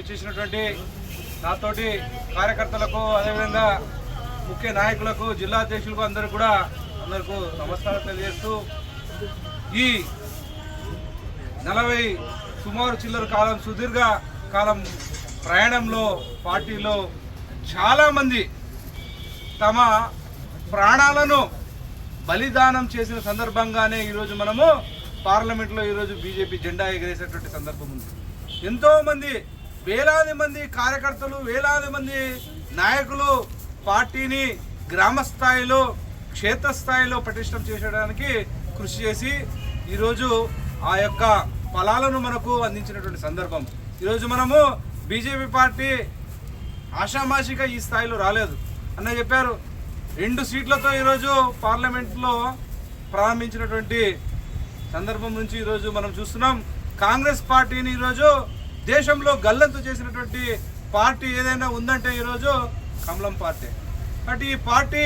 చేసినటువంటి నాతోటి కార్యకర్తలకు అదేవిధంగా ముఖ్య నాయకులకు జిల్లా అధ్యక్షులకు అందరూ కూడా అందరికీ నమస్కారం తెలియజేస్తూ ఈ నలభై సుమారు చిల్లర కాలం సుదీర్ఘ కాలం ప్రయాణంలో పార్టీలో చాలామంది తమ ప్రాణాలను బలిదానం చేసిన సందర్భంగానే ఈరోజు మనము పార్లమెంట్లో ఈరోజు బీజేపీ జెండా ఎగరేసేటువంటి సందర్భం ఉంది. ఎంతో మంది వేలాది మంది కార్యకర్తలు వేలాది మంది నాయకులు పార్టీని గ్రామ స్థాయిలో క్షేత్రస్థాయిలో పటిష్టం చేసేయడానికి కృషి చేసి ఈరోజు ఆ యొక్క ఫలాలను మనకు అందించినటువంటి సందర్భం. ఈరోజు మనము బీజేపీ పార్టీ ఆషామాషిగా ఈ స్థాయిలో రాలేదు. అన్న చెప్పారు రెండు సీట్లతో ఈరోజు పార్లమెంట్లో ప్రారంభించినటువంటి సందర్భం నుంచి ఈరోజు మనం చూస్తున్నాం కాంగ్రెస్ పార్టీని ఈరోజు దేశంలో గల్లంతు చేసినటువంటి పార్టీ ఏదైనా ఉందంటే ఈరోజు కమలం పార్టీ. బట్ ఈ పార్టీ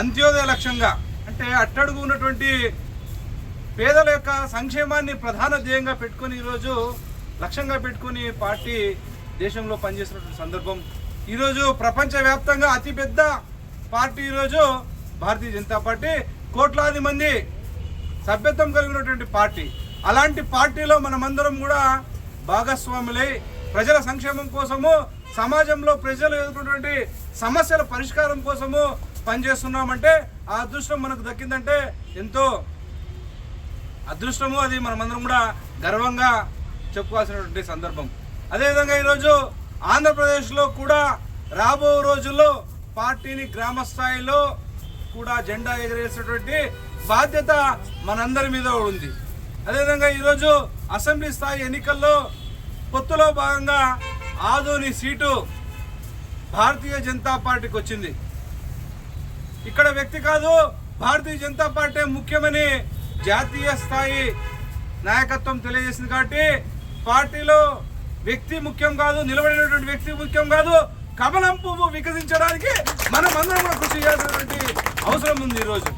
అంత్యోదయ లక్ష్యంగా అంటే అట్టడుగు ఉన్నటువంటి పేదల యొక్క సంక్షేమాన్ని ప్రధాన ధ్యేయంగా పెట్టుకొని ఈరోజు లక్ష్యంగా పెట్టుకొని పార్టీ దేశంలో పనిచేసినటువంటి సందర్భం. ఈరోజు ప్రపంచవ్యాప్తంగా అతిపెద్ద పార్టీ ఈరోజు భారతీయ జనతా పార్టీ. కోట్లాది మంది సభ్యత్వం కలిగినటువంటి పార్టీ. అలాంటి పార్టీలో మనమందరం కూడా భాగస్వాములై ప్రజల సంక్షేమం కోసము సమాజంలో ప్రజలు ఎదుర్కొన్నటువంటి సమస్యల పరిష్కారం కోసము పనిచేస్తున్నామంటే ఆ అదృష్టం మనకు దక్కిందంటే ఎంతో అదృష్టము. అది మనమందరం కూడా గర్వంగా చెప్పుకోవాల్సినటువంటి సందర్భం. అదేవిధంగా ఈరోజు ఆంధ్రప్రదేశ్లో కూడా రాబో రోజుల్లో పార్టీని గ్రామ స్థాయిలో కూడా జెండా ఎగరేసేటువంటి బాధ్యత మనందరి మీద ఉంది. అదేవిధంగా ఈరోజు అసెంబ్లీ స్థాయి ఎన్నికల్లో పొత్తులో భాగంగా ఆదోని సీటు భారతీయ జనతా పార్టీకి వచ్చింది. ఇక్కడ వ్యక్తి కాదు భారతీయ జనతా పార్టీ ముఖ్యమని జాతీయ స్థాయి నాయకత్వం తెలియజేసింది కాబట్టి పార్టీలో వ్యక్తి ముఖ్యం కాదు నిలబడినటువంటి వ్యక్తి ముఖ్యం కాదు కమలం పువ్వు వికసించడానికి మనం అందరం కూడా కృషి చేసినటువంటి అవసరం ఉంది ఈరోజు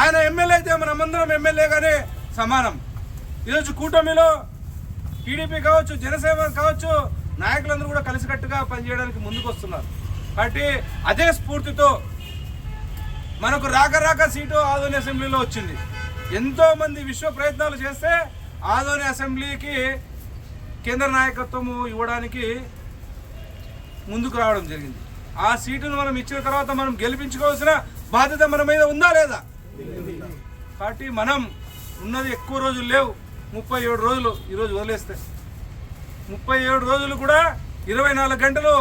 ఆయన ఎమ్మెల్యే అయితే మనమందరం ఎమ్మెల్యేగానే సమానం. ఈరోజు కూటమిలో టీడీపీ కావచ్చు జనసేన కావచ్చు నాయకులందరూ కూడా కలిసికట్టుగా పనిచేయడానికి ముందుకు వస్తున్నారు కాబట్టి అదే స్ఫూర్తితో మనకు రాక రాక సీటు ఆదోని అసెంబ్లీలో వచ్చింది. ఎంతో మంది విశ్వ ప్రయత్నాలు చేస్తే ఆదోని అసెంబ్లీకి కేంద్ర నాయకత్వము ఇవ్వడానికి ముందుకు రావడం జరిగింది. ఆ సీటును మనం ఇచ్చిన తర్వాత మనం గెలిపించుకోవాల్సిన బాధ్యత మన మీద ఉందా లేదా? కాబట్టి మనం ఉన్నది ఎక్కువ రోజులు లేవు. ముప్పై ఏడు రోజులు ఈరోజు వదిలేస్తే. ముప్పై ఏడు రోజులు కూడా ఇరవై నాలుగు గంటలు